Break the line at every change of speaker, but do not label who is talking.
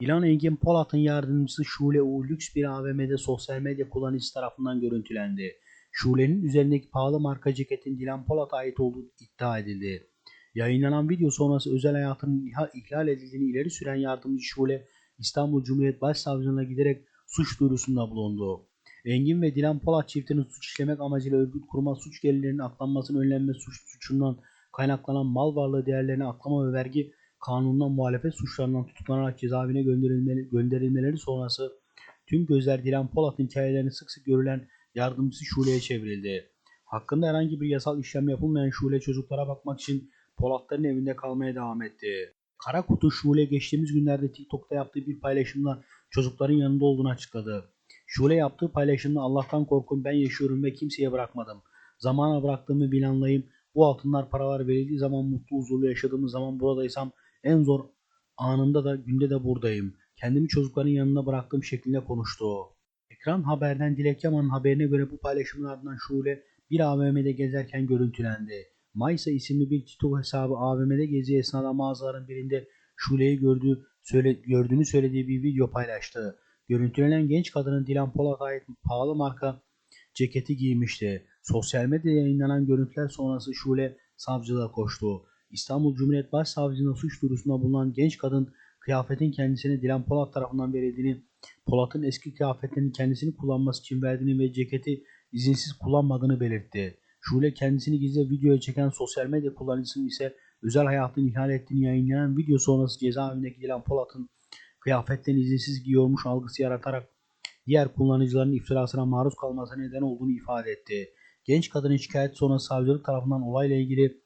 Dilan Engin Polat'ın yardımcısı Şule U lüks bir AVM'de sosyal medya kullanıcısı tarafından görüntülendi. Şule'nin üzerindeki pahalı marka ceketin Dilan Polat'a ait olduğu iddia edildi. Yayınlanan video sonrası özel hayatının ihlal edildiğini ileri süren yardımcı Şule, İstanbul Cumhuriyet Başsavcılığına giderek suç duyurusunda bulundu. Engin ve Dilan Polat çiftinin suç işlemek amacıyla örgüt kurma suç gelirlerinin aklanmasının önlenme suç suçundan kaynaklanan mal varlığı değerlerini aklama ve vergi kanunundan muhalefet suçlarından tutuklanarak cezaevine gönderilmeleri, gönderilmeleri sonrası tüm gözler Dilan Polat'ın hikayelerini sık sık görülen yardımcısı Şule'ye çevrildi. Hakkında herhangi bir yasal işlem yapılmayan Şule çocuklara bakmak için Polatların evinde kalmaya devam etti. Kara kutu Şule geçtiğimiz günlerde TikTok'ta yaptığı bir paylaşımla çocukların yanında olduğunu açıkladı. Şule yaptığı paylaşımda Allah'tan korkun ben yaşıyorum ve kimseye bırakmadım. Zamana bıraktığımı bir anlayayım. Bu altınlar paralar verildiği zaman mutlu huzurlu yaşadığımız zaman buradaysam en zor anında da günde de buradayım. Kendimi çocukların yanına bıraktığım şeklinde konuştu. Ekran Haber'den Dilek Yaman'ın haberine göre bu paylaşımın ardından Şule bir AVM'de gezerken görüntülendi. Maysa isimli bir TikTok hesabı AVM'de gezi esnada mağazaların birinde Şule'yi gördüğü, söyle, gördüğünü söylediği bir video paylaştı. Görüntülenen genç kadının Dilan Polat'a ait pahalı marka ceketi giymişti. Sosyal medyada yayınlanan görüntüler sonrası Şule savcılığa koştu. İstanbul Cumhuriyet Başsavcılığına suç duyurusunda bulunan genç kadın kıyafetin kendisine Dilan Polat tarafından verildiğini, Polat'ın eski kıyafetlerini kendisini kullanması için verdiğini ve ceketi izinsiz kullanmadığını belirtti. Şule kendisini gizli videoya çeken sosyal medya kullanıcısının ise özel hayatını ihlal ettiğini yayınlanan video sonrası cezaevindeki Dilan Polat'ın kıyafetlerini izinsiz giyiyormuş algısı yaratarak diğer kullanıcıların iftirasına maruz kalmasına neden olduğunu ifade etti. Genç kadının şikayet sonrası savcılık tarafından olayla ilgili